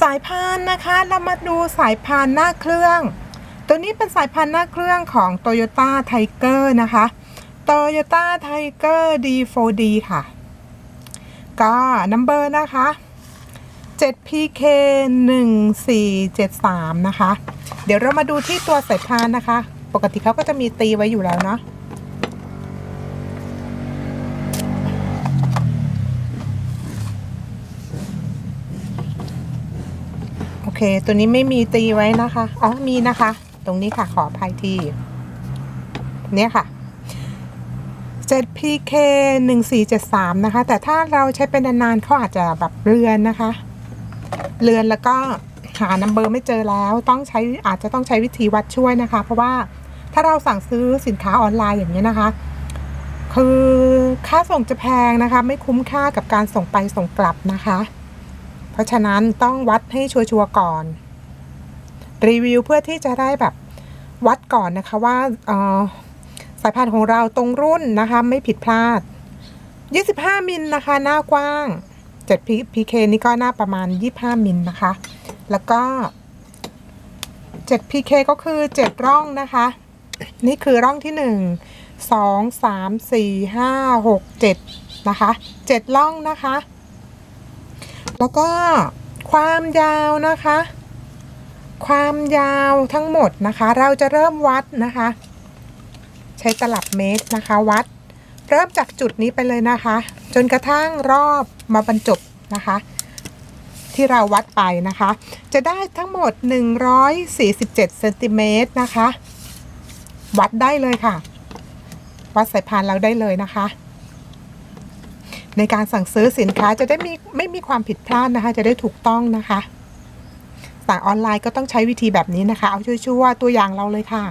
สายพานนะคะ เรามาดูสายพานหน้าเครื่อง ตัวนี้เป็นสายพานหน้าเครื่องของ Toyota Tiger นะคะ Toyota Tiger D4D ค่ะ ก็นัมเบอร์นะคะ 7PK 1473 นะคะ เดี๋ยวเรามาดูที่ตัวสายพานนะคะ ปกติเขาก็จะมีตีไว้อยู่แล้วเนาะ เค ตัวนี้ไม่มีตีไว้นะคะ อ๋อ มีนะคะ ตรงนี้ค่ะ ขออภัยที เนี่ยค่ะ 7PK 1473 นะคะ แต่ถ้าเราใช้เป็นนานๆเขาอาจจะแบบเลือนนะคะเลือนแล้วก็หานัมเบอร์ไม่เจอแล้วต้องใช้อาจจะต้องใช้วิธีวัดช่วยนะคะ เพราะว่าถ้าเราสั่งซื้อสินค้าออนไลน์อย่างนี้ยนะคะ คือค่าส่งจะแพงนะคะ ไม่คุ้มค่ากับการส่งไปส่งกลับนะคะ ราะฉะนั้นต้องวัดให้ชัวร์ๆก่อน รีวิวเพื่อที่จะได้แบบวัดก่อนนะคะว่าเอ่อสายพานของเราตรงรุ่นนะคะไม่ผิดพลาด 25มิลนะคะ หน้ากว้าง 7 PK นี่ก็หน้าประมาณ 25มิลนะคะ แล้วก็ 7 PK ก็คือ 7 ร่องนะคะ นี่คือร่องที่ 1 2 3 4 5 6 7 นะคะ 7 ร่องนะคะ แล้วก็ความยาวนะคะ ความยาวทั้งหมดนะคะ เราจะเริ่มวัดนะคะ ใช้ตลับเมตรนะคะวัด เริ่มจากจุดนี้ไปเลยนะคะ จนกระทั่งรอบมาบรรจบนะคะ ที่เราวัดไปนะคะ จะได้ทั้งหมด 147เซนติเมตรนะคะ วัดได้เลยค่ะ วัดสายพานเราได้เลยนะคะ ในการสั่งซื้อสินค้าจะได้มีไม่มีความผิดพลาดนะคะ จะได้ถูกต้องนะคะ สั่งออนไลน์ก็ต้องใช้วิธีแบบนี้นะคะ เอาชัวร์ๆตัวอย่างเราเลยค่ะ